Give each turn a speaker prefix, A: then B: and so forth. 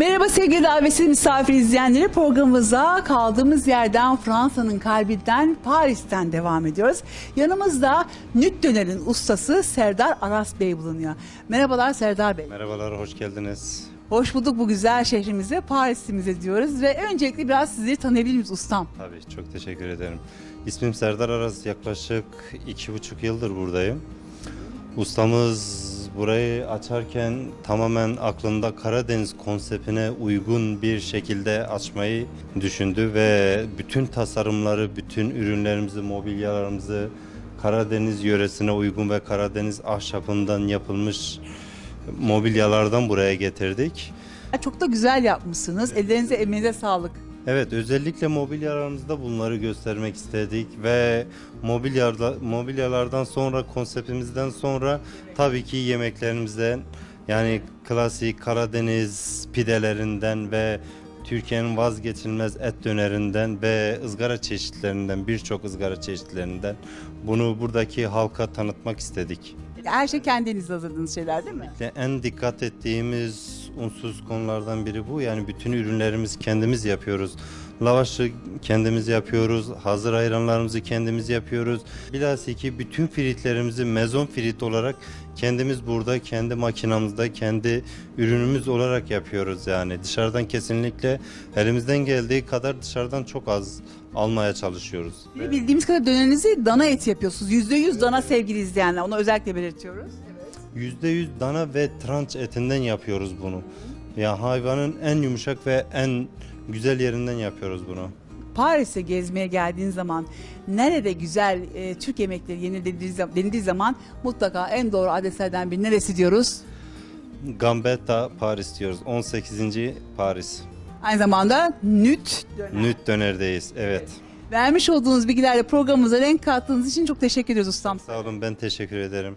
A: Merhaba sevgili davetsiz misafir izleyenleri. Programımıza kaldığımız yerden Fransa'nın kalbinden Paris'ten devam ediyoruz. Yanımızda Nüt Döner'in ustası Serdar Aras Bey bulunuyor. Merhabalar Serdar Bey.
B: Merhabalar, hoş geldiniz.
A: Hoş bulduk bu güzel şehrimize, Paris'imize diyoruz. Ve öncelikle biraz sizleri tanıyabilir miyiz ustam?
B: Tabii, çok teşekkür ederim. İsmim Serdar Aras, yaklaşık iki buçuk yıldır buradayım. Ustamız burayı açarken tamamen aklında Karadeniz konseptine uygun bir şekilde açmayı düşündü ve bütün tasarımları, bütün ürünlerimizi, mobilyalarımızı Karadeniz yöresine uygun ve Karadeniz ahşabından yapılmış mobilyalardan buraya getirdik.
A: Çok da güzel yapmışsınız. Ellerinize, emeğinize sağlık.
B: Evet özellikle mobilyalarımızda bunları göstermek istedik ve mobilyarda, mobilyalardan sonra konseptimizden sonra tabii ki yemeklerimizden yani klasik Karadeniz pidelerinden ve Türkiye'nin vazgeçilmez et dönerinden ve ızgara çeşitlerinden birçok ızgara çeşitlerinden bunu buradaki halka tanıtmak istedik.
A: Her şey kendiniz hazırladığınız şeyler değil mi?
B: En dikkat ettiğimiz unsuz konulardan biri bu. Yani bütün ürünlerimiz kendimiz yapıyoruz. Lavaşı kendimiz yapıyoruz. Hazır ayranlarımızı kendimiz yapıyoruz. Bilhassa bütün fritlerimizi mezon frit olarak kendimiz burada kendi makinamızda kendi ürünümüz olarak yapıyoruz yani. Dışarıdan kesinlikle elimizden geldiği kadar dışarıdan çok az almaya çalışıyoruz.
A: Bildiğimiz kadar dönerinizi dana eti yapıyorsunuz. %100 dana sevgili izleyenler. Onu özellikle belirtiyoruz.
B: %100 dana ve tranç etinden yapıyoruz bunu. Ya hayvanın en yumuşak ve en güzel yerinden yapıyoruz bunu.
A: Paris'e gezmeye geldiğin zaman nerede güzel e, Türk yemekleri yenir denildiği zaman, denildiği zaman mutlaka en doğru adreslerden biri neresi diyoruz?
B: Gambetta Paris diyoruz. 18. Paris.
A: Aynı zamanda Nüt Döner.
B: Nüt dönerdeyiz. Evet.
A: Vermiş olduğunuz bilgilerle programımıza renk kattığınız için çok teşekkür ediyoruz ustam.
B: Sağ olun ben teşekkür ederim.